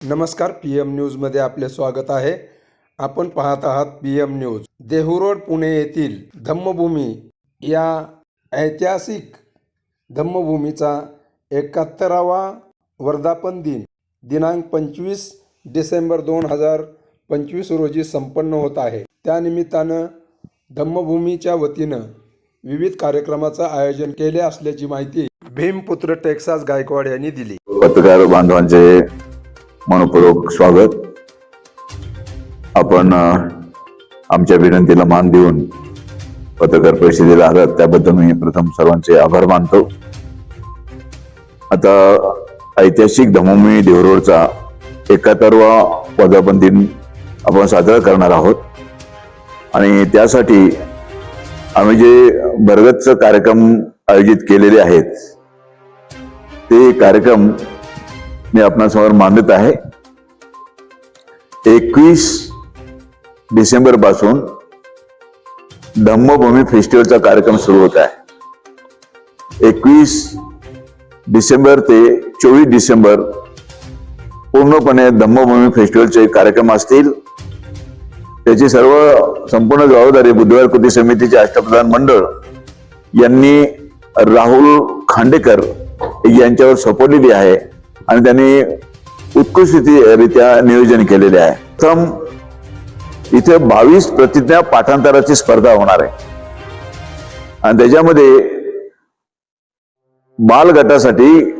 नमस्कार P M न्यूजमध्ये आपले स्वागत आहे. आपण पाहत आहात P M news. Dehuroad Pune येथील धम्मभूमी या ऐतिहासिक धम्मभूमीचा एकाहत्तरावा वर्धापन दिन दिनांक पंचवीस डिसेंबर दोन हजार पंचवीस रोजी संपन्न होत आहे. त्यानिमित्तानं धम्मभूमीच्या वतीनं विविध कार्यक्रमाचं आयोजन केले असल्याची माहिती भीमपुत्र टेक्सास गायकवाड यांनी दिली. पत्रकार बांधवांचे मनपूर्वक स्वागत. आपण आमच्या विनंतीला मान देऊन पत्रकार परिषदेला आलात त्याबद्दल मी प्रथम सर्वांचे आभार मानतो. आता ऐतिहासिक धमोमी देवरोडचा एकाहत्तरवा वर्धापन दिन आपण साजरा करणार आहोत. आणि त्यासाठी आम्ही जे भरगतचं कार्यक्रम आयोजित केलेले आहेत ते कार्यक्रम मी आपणासमोर मांडत आहे. एकवीस डिसेंबरपासून धम्मभूमी फेस्टिवलचा कार्यक्रम सुरू होत आहे. एकवीस डिसेंबर ते चोवीस डिसेंबर पूर्णपणे धम्मभूमी फेस्टिवलचे कार्यक्रम असतील. त्याची सर्व संपूर्ण जबाबदारी बुधवार कृती समितीचे अष्टप्रधान मंडळ यांनी राहुल खांडेकर यांच्यावर सोपवलेली आहे. आणि त्यांनी उत्कृष्टरित्या नियोजन केलेले आहे. प्रथम इथे बावीस प्रतिज्ञा पाठांतराची स्पर्धा होणार आहे. आणि त्याच्यामध्ये बाल गटासाठी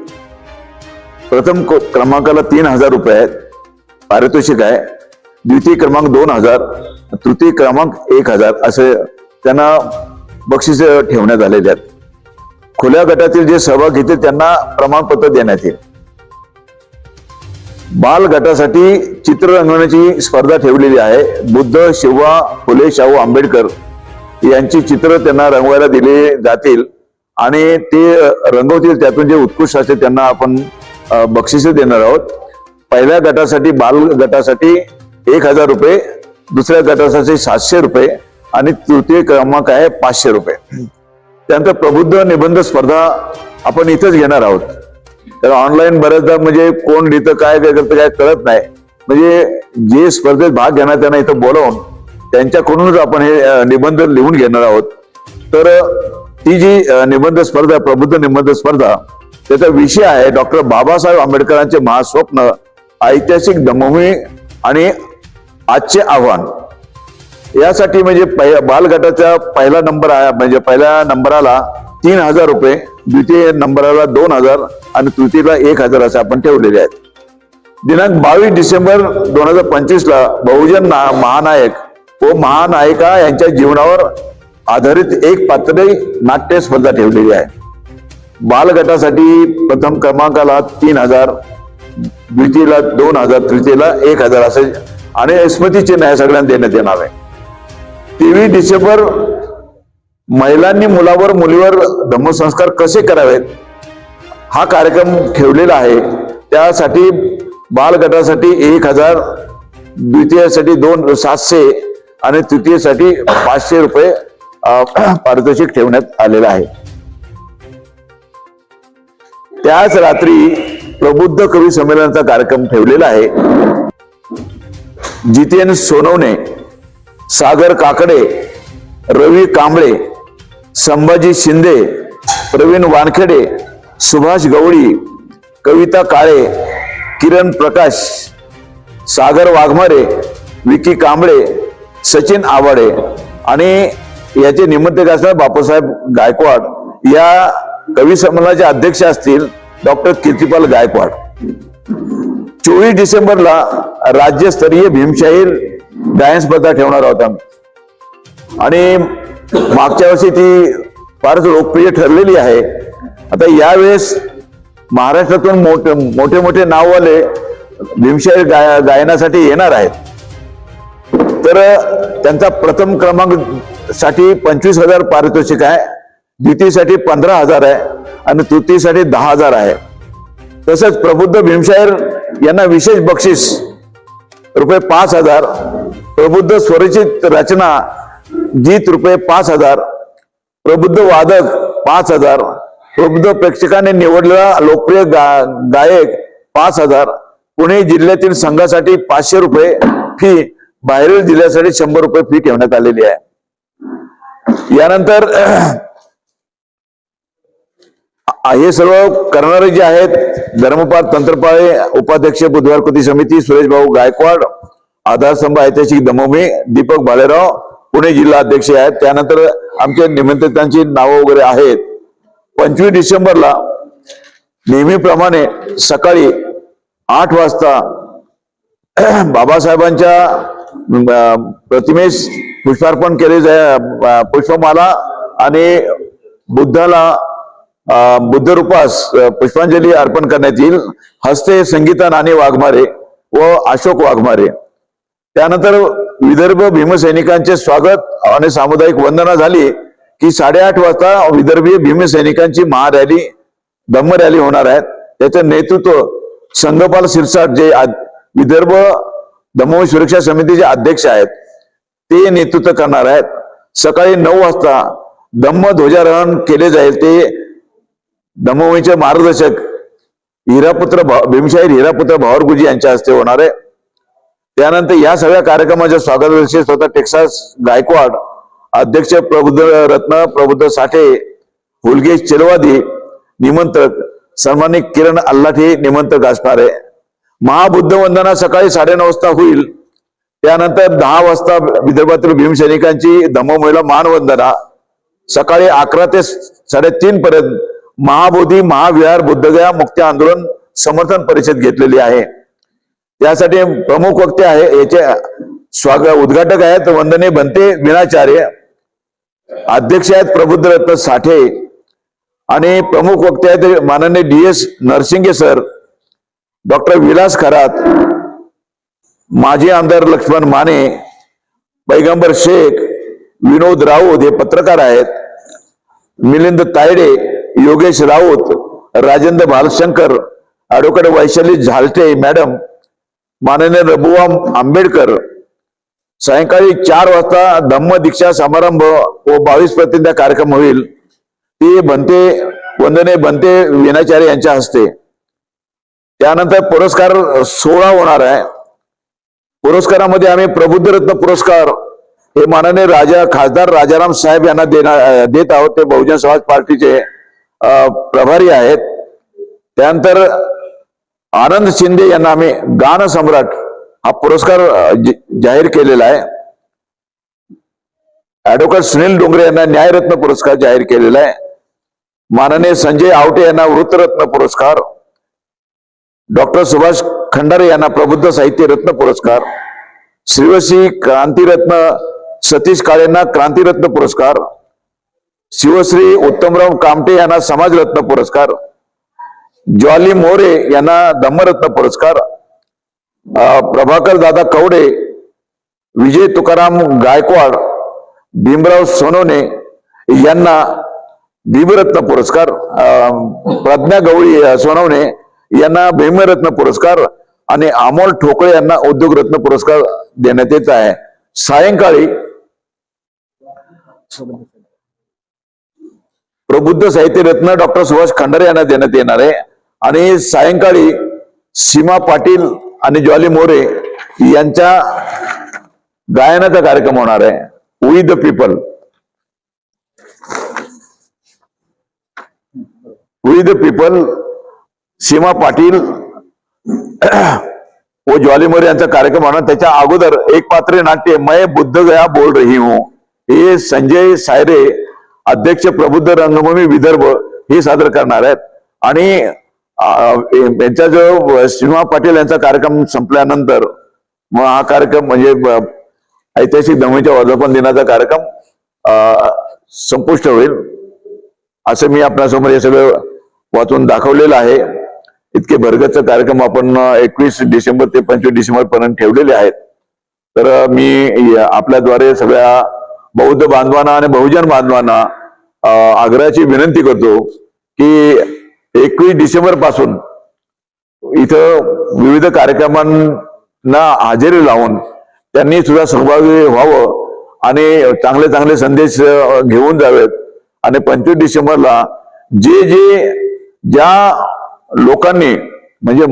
प्रथम को- क्रमांकाला तीन हजार रुपये आहेत. पारितोषिक आहे. द्वितीय क्रमांक दोन हजार तृतीय क्रमांक एक हजार असे त्यांना बक्षीस ठेवण्यात आलेले आहेत. खुल्या गटातील जे सहभाग घेतील त्यांना प्रमाणपत्र देण्यात येईल. बालगटासाठी चित्र रंगवण्याची स्पर्धा ठेवलेली आहे. बुद्ध शिवा फुले शाहू आंबेडकर यांची चित्र त्यांना रंगवायला दिले जातील. आणि ते रंगवतील त्यातून जे उत्कृष्ट असेल त्यांना आपण अ, देणार आहोत. पहिल्या गटासाठी बाल गटासाठी एक हजार रुपये दुसऱ्या गटासाठी सातशे रुपये आणि तृतीय क्रमांक आहे पाचशे रुपये. त्यानंतर प्रबुद्ध निबंध स्पर्धा आपण इथंच घेणार आहोत. तर ऑनलाईन बऱ्याचदा म्हणजे कोण लिहितं काय काय करतं काय कळत नाही. म्हणजे जे स्पर्धेत भाग घेणार त्यांना इथं बोलावून त्यांच्याकडूनच आपण हे निबंध लिहून घेणार आहोत. तर ती जी निबंध स्पर्धा प्रबुद्ध निबंध स्पर्धा त्याचा विषय आहे डॉक्टर बाबासाहेब आंबेडकरांचे महास्वप्न ऐतिहासिक दमभूमी आणि आजचे आव्हान. यासाठी म्हणजे पहि- पहिला नंबर आहे म्हणजे पहिल्या नंबराला तीन हजार रुपये द्वितीय नंबराला दोन हजार आणि तृतीयला एक हजार असे आपण ठेवलेले आहेत. दिनांक बावीस डिसेंबर दोन हजार पंचवीस ला बहुजन ना- महानायक व महानायिका यांच्या जीवनावर आधारित एक पात्री नाट्य स्पर्धा ठेवलेली आहे. बालगटासाठी प्रथम क्रमांकाला तीन हजार द्वितीयला दोन हजार तृतीयला एक हजार असे आणि स्मृतिचिन्ह या सगळ्यांना देण्यात येणार आहे. तेवीस डिसेंबर महिलांनी मुलावर मुलीवर धम्मसंस्कार कसे करावेत? हा कार्यक्रम ठेवलेला आहे. त्यासाठी बालगटासाठी एक हजार द्वितीयसाठी दोन सातशे आणि तृतीयसाठी पाचशे रुपये पारितोषिक ठेवण्यात आलेलं आहे. त्याच रात्री प्रबुद्ध कवी संमेलनाचा कार्यक्रम ठेवलेला आहे. जितेन सोनवणे सागर काकडे रवी कांबळे संभाजी शिंदे प्रवीण वानखेडे सुभाष गवळी कविता काळे किरण प्रकाश सागर वाघमारे विकी कांबळे सचिन आवाडे आणि याचे निमंत्रक असणार बापूसाहेब गायकवाड या कवी संमेलनाचे अध्यक्ष असतील डॉक्टर कीर्तिपाल गायकवाड. चोवीस डिसेंबरला राज्यस्तरीय भीमशाहीर गायन स्पर्धा ठेवणार आहोत आम्ही. आणि मागच्या वर्षी ती फारच लोकप्रिय ठरलेली आहे. आता यावेळेस महाराष्ट्रातून मोठे मोठे मोठे नाववाले भीमशाहीर गाय गायनासाठी येणार आहेत. तर त्यांचा प्रथम क्रमांकसाठी पंचवीस हजार पारितोषिक आहे द्वितीयसाठी पंधरा हजार आहे आणि तृतीयसाठी दहा हजार आहे. तसंच प्रबुद्ध भीमशाहीर यांना विशेष बक्षीस रुपये पाच हजार प्रबुद्ध स्वरचित रचना गीत रुपये पाच हजार प्रबुद्ध वादक पाच हजार प्रबुद्ध प्रेक्षकाने निवडलेला लोकप्रिय गा गायक पाच हजार. पुणे जिल्ह्यातील संघासाठी पाचशे रुपये फी बाहेरील जिल्ह्यासाठी शंभर रुपये फी ठेवण्यात आलेली आहे. यानंतर हे सर्व करणारे जे आहेत धर्मपाल तंत्रपाळे उपाध्यक्ष बुधवार कृती समिती सुरेश भाऊ गायकवाड आधारस्तंभ ऐतिहासिक दमोमी दीपक भालेराव पुणे जिल्हा अध्यक्ष आहेत. त्यानंतर आमच्या निमंत्रितांची नावं वगैरे आहेत. पंचवीस डिसेंबरला नेहमीप्रमाणे सकाळी आठ वाजता बाबासाहेबांच्या प्रतिमेस पुष्पार्पण केले जाय पुष्पमाला आणि बुद्धाला बुद्धरूपास बुद्ध रूपास पुष्पांजली अर्पण करण्यात येईल. हस्ते संगीता नाणे वाघमारे व अशोक वाघमारे. त्यानंतर विदर्भ भीमसैनिकांचे स्वागत आणि सामुदायिक वंदना झाली. की साडेआठ वाजता विदर्भीय भीमसैनिकांची महारॅली धम्म रॅली होणार आहेत त्याचं नेतृत्व संघपाल सिरसाट जे आद- विदर्भ दमोह सुरक्षा समितीचे अध्यक्ष आहेत ते नेतृत्व करणार आहेत. सकाळी नऊ वाजता धम्म ध्वजारोहण केले जाईल. ते दमोहीचे मार्गदर्शक हिरापुत्र भीमशाहीर हिरापुत्र भावरगुजी यांच्या हस्ते होणार आहे. त्यानंतर या सगळ्या कार्यक्रमाच्या स्वागताचे स्वतः टेक्सास गायकवाड अध्यक्ष प्रबुद्ध रत्न प्रबुद्ध साठे हुलगेश चिलवादी निमंत्रक सन्मानिक किरण अल्लाठे निमंत्रक असणार. आहे महाबुद्ध वंदना सकाळी साडेनऊ वाजता होईल. त्यानंतर दहा वाजता विदर्भातील भीमसैनिकांची धम्म महिला मानवंदना. सकाळी अकरा ते साडेतीन पर्यंत महाबोधी महाविहार बुद्धगया मुक्ती आंदोलन समर्थन परिषद घेतलेली आहे. त्यासाठी प्रमुख वक्ते आहे याचे स्वागत उद्घाटक आहेत वंदने बनते विनाचार्य. अध्यक्ष आहेत प्रबुद्ध रत्न साठे आणि प्रमुख वक्ते आहेत माननीय D S Narsinge sir doctor Vilas Kharat माजी आमदार लक्ष्मण माने पैगंबर शेख विनोद राऊत हे पत्रकार आहेत मिलिंद तायडे योगेश राऊत राजेंद्र भालशंकर ॲडव्होकेट वैशाली झालटे मॅडम माननीय रघुवा आंबेडकर सायंकाळी चार वाजता धम्म दीक्षा समारंभ व बावीस प्रतिज्ञा कार्यक्रम होईल. ते बनते वंदने बनते विनाचार्य यांच्या हस्ते. त्यानंतर पुरस्कार सोहळा होणार आहे. पुरस्कारामध्ये आम्ही प्रबुद्ध रत्न पुरस्कार हे माननीय राजा खासदार राजाराम साहेब यांना देणार देत आहोत. ते बहुजन समाज पार्टीचे प्रभारी आहेत. त्यानंतर आनंद शिंदे यांना आम्ही गानसम्राट हा पुरस्कार जाहीर केलेला आहे. ऍडव्होकेट सुनील डोंगरे यांना न्यायरत्न पुरस्कार जाहीर केलेला आहे. माननीय संजय आवटे यांना वृत्तरत्न पुरस्कार. डॉक्टर सुभाष खंडारे यांना प्रबुद्ध साहित्य रत्न पुरस्कार. श्रीवशी क्रांतिरत्न सतीश काळेंना क्रांतिरत्न पुरस्कार. शिवश्री उत्तमराव कामटे यांना समाजरत्न पुरस्कार. ज्वाली मोरे यांना धम्मरत्न पुरस्कार. प्रभाकर दादा कवडे विजय तुकाराम गायकवाड भीमराव सोनवणे यांना भीमरत्न पुरस्कार प्रज्ञा गवळी सोनवणे यांना भीमरत्न पुरस्कार आणि अमोल ठोकळे यांना उद्योगरत्न पुरस्कार देण्यात येत आहे. सायंकाळी प्रबुद्ध साहित्य रत्न डॉक्टर सुभाष खंडारे यांना देण्यात येणार आहे. आणि सायंकाळी सीमा पाटील आणि ज्वाली मोरे यांच्या गायनाचा कार्यक्रम होणार आहे. We the people we the people Seema Patil व ज्वाली मोरे यांचा कार्यक्रम होणार. त्याच्या अगोदर एक पात्र नाट्य मय बुद्ध गया बोल रही हूं. हे संजय सायरे अध्यक्ष प्रबुद्ध रंगभूमी विदर्भ हे सादर करणार आहेत. आणि यांचा जो सीमा पाटील यांचा कार्यक्रम संपल्यानंतर मग हा कार्यक्रम म्हणजे ऐतिहासिक दमणीच्या वर्धापन दिनाचा कार्यक्रम संपुष्ट होईल. असं मी आपल्यासमोर हे सगळं वाचून दाखवलेलं आहे. इतके भरगतच कार्यक्रम आपण एकवीस डिसेंबर ते पंचवीस डिसेंबर पर्यंत ठेवलेले आहेत. तर मी आपल्याद्वारे सगळ्या बौद्ध बांधवांना आणि बहुजन बांधवांना आग्रहाची विनंती करतो की एकवीस डिसेंबरपासून इथं विविध कार्यक्रमांना हजेरी लावून त्यांनी सुद्धा सहभागी व्हावं आणि चांगले चांगले संदेश घेऊन जावेत. आणि पंचवीस डिसेंबरला जे जे ज्या लोकांनी म्हणजे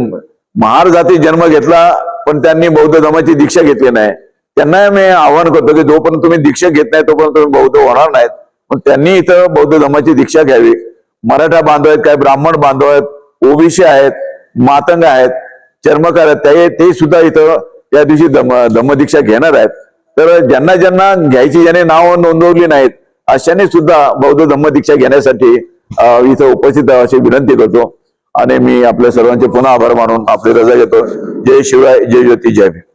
महार जाती जन्म घेतला पण त्यांनी बौद्ध धर्माची दीक्षा घेतली नाही त्यांना मी आवाहन करतो की जोपर्यंत तुम्ही दीक्षा घेत नाही तोपर्यंत तुम्ही बौद्ध होणार नाहीत. पण त्यांनी इथं बौद्ध धर्माची दीक्षा घ्यावी. मराठा बांधव आहेत काही ब्राह्मण बांधव आहेत ओबीसी आहेत मातंग आहेत चर्मकार आहेत ते ते सुद्धा इथं त्या दिवशी धम्म धम्मदीक्षा घेणार आहेत. तर ज्यांना ज्यांना घ्यायची ज्याने नाव नोंदवली नाहीत अशाने सुद्धा बौद्ध धम्मदीक्षा घेण्यासाठी इथं उपस्थित अशी विनंती करतो. आणि मी आपल्या सर्वांचे पुन्हा आभार मानून आपली रजा घेतो. जय शिवराय जय ज्योती जय भीम.